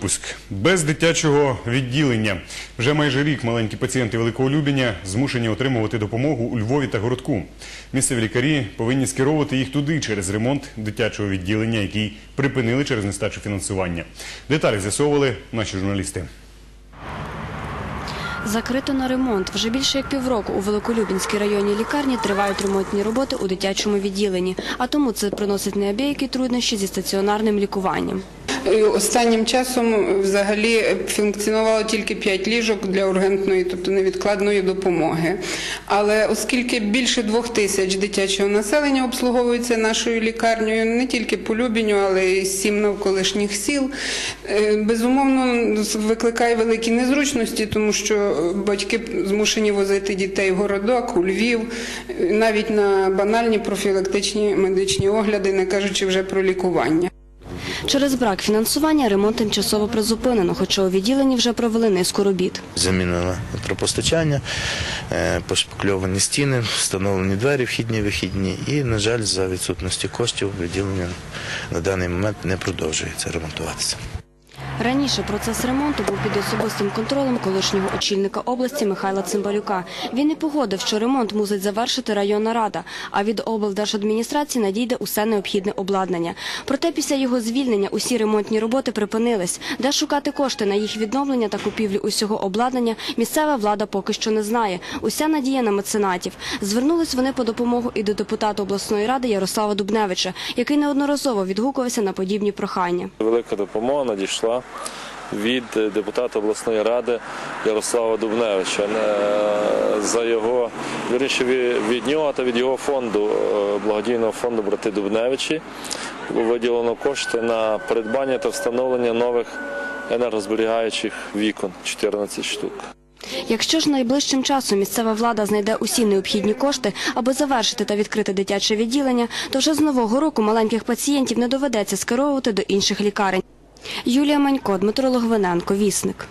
випуск без дитячого відділення. Вже майже рік маленькі пацієнти Великого Любіня змушені отримувати допомогу у Львові та городку. Місцеві лікарі повинні скеровувати їх туди через ремонт дитячого відділення, який припинили через нестачу фінансування. Деталі з'ясовували наші журналісти. Закрито на ремонт. Вже більше як півроку у Великолюбінській районній лікарні тривають ремонтні роботи у дитячому відділенні. А тому це приносить неабиякі труднощі зі стаціонарним лікуванням. Останнім часом взагалі функціонувало тільки 5 ліжок для ургентної, тобто невідкладної допомоги. Але оскільки більше двох тисяч дитячого населення обслуговується нашою лікарнею, не тільки по Любіню, але й сім навколишніх сіл, е, безумовно викликає великі незручності, тому що батьки змушені возити дітей в городок, у Львів, навіть на банальні профілактичні медичні огляди, не кажучи вже про лікування. Через брак фінансування ремонт тимчасово призупинено, хоча у відділенні вже провели низку робіт. Замінено електропостачання, е, пошпакльовані стіни, встановлені двері, вхідні, вихідні. І, на жаль, за відсутності коштів відділення на даний момент не продовжується ремонтуватися. Раніше процес ремонту був під особистим контролем колишнього очільника області Михайла Цимбалюка. Він не погодив, що ремонт мусить завершити районна рада, а від облдержадміністрації надійде усе необхідне обладнання. Проте після його звільнення усі ремонтні роботи припинились. Де шукати кошти на їх відновлення та купівлю усього обладнання, місцева влада поки що не знає. Уся надія на меценатів. Звернулись вони по допомогу і до депутата обласної ради Ярослава Дубневича, який неодноразово відгукувався на подібні прохання. Велика допомога надійшла від депутата обласної ради Ярослава Дубневича. За його вірніше від- нього та від його фонду, е, благодійного фонду брати Дубневичі, виділено кошти на придбання та встановлення нових енергозберігаючих вікон 14 штук. Якщо ж найближчим часом місцева влада знайде усі необхідні кошти, аби завершити та відкрити дитяче відділення, то вже з нового року маленьких пацієнтів не доведеться скеровувати до інших лікарень. Юлія Манько, Дмитро Логвиненко, Вісник.